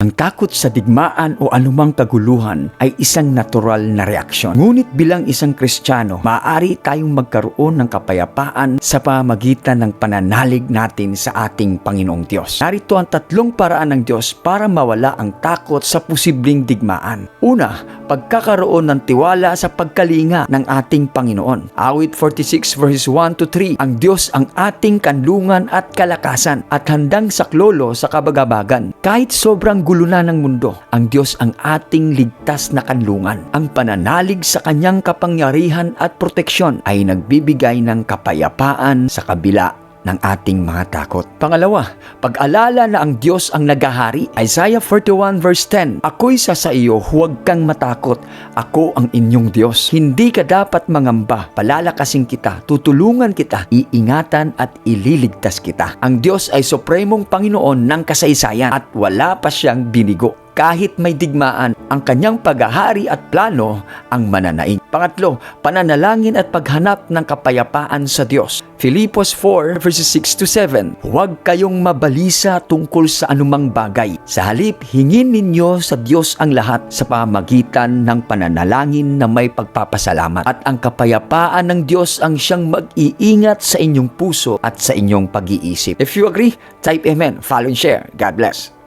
Ang takot sa digmaan o anumang kaguluhan ay isang natural na reaksyon. Ngunit bilang isang Kristiyano, maaari tayong magkaroon ng kapayapaan sa pamagitan ng pananalig natin sa ating Panginoong Diyos. Narito ang tatlong paraan ng Diyos para mawala ang takot sa posibleng digmaan. Una, pagkakaroon ng tiwala sa pagkalinga ng ating Panginoon. Awit 46 verses 1 to 3, ang Diyos ang ating kanlungan at kalakasan at handang saklolo sa kabagabagan. Kahit sobrang gulo na ng mundo, ang Diyos ang ating ligtas na kanlungan. Ang pananalig sa kanyang kapangyarihan at proteksyon ay nagbibigay ng kapayapaan sa kabila ng ating mga takot. Pangalawa, pag-alala na ang Diyos ang nagahari. Isaiah 41 verse 10, Ako'y sa sa iyo, huwag kang matakot. Ako ang inyong Diyos. Hindi ka dapat mangamba. Palalakasin kita, tutulungan kita, iingatan at ililigtas kita. Ang Diyos ay supremong Panginoon ng kasaysayan at wala pa siyang binigo kahit may digmaan, ang kanyang paghahari at plano ang mananaig. Pangatlo, pananalangin at paghanap ng kapayapaan sa Diyos. Filipos 4 verses 6 to 7. Huwag kayong mabalisa tungkol sa anumang bagay. Sa halip, hingin ninyo sa Diyos ang lahat sa pamagitan ng pananalangin na may pagpapasalamat. At ang kapayapaan ng Diyos ang siyang mag-iingat sa inyong puso at sa inyong pag-iisip. If you agree, type Amen, follow and share. God bless.